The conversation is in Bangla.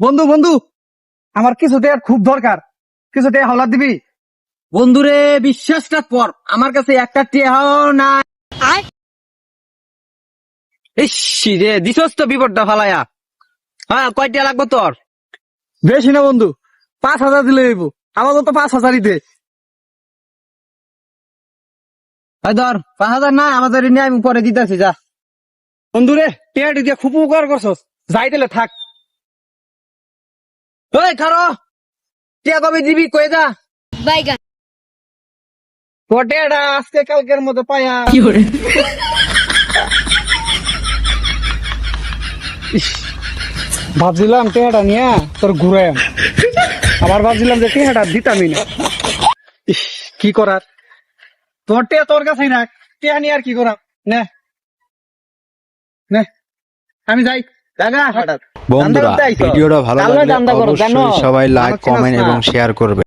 বন্ধু বন্ধু আমার কিছু টাকার খুব দরকার। কিছু টাকা হাওলাত দিবি বন্ধুরে বিশ্বাসটা কর আমার কাছে একটা টেহাও না ইসি রে দিছস তো বিপদটা ফালায়া। হ্যাঁ কয়টা লাগবে তোর? বেশি না বন্ধু পাঁচ হাজার দিলে হইব। তো পাঁচ হাজারই দে। ধর পাঁচ হাজার না আমাদের নিয়ে আমি পরে দিতেছি যা। বন্ধু রে টেয়াটি দিয়ে খুব উপকার করছস। যাই দিলে থাক। ওই খারো টিয়া কবে দিবি কয়ে যা? বাইগান। তোর টেয়াটা আজকে কালকের মধ্যে পায়া। ইস, ভাবছিলাম টেহাটা নিয়ে তোর ঘুরে আবার ভাবছিলাম যে টেহাটা দিতামই না। কি করার? তোর টেয়া তোর কাছেই রাখ। টেয়া নিয়ে আর কি করাম? নে। নে। আমি যাই। বন্ধুরা ভিডিওটা ভালো লাগলে? অবশ্যই সবাই লাইক কমেন্ট এবং শেয়ার করবে।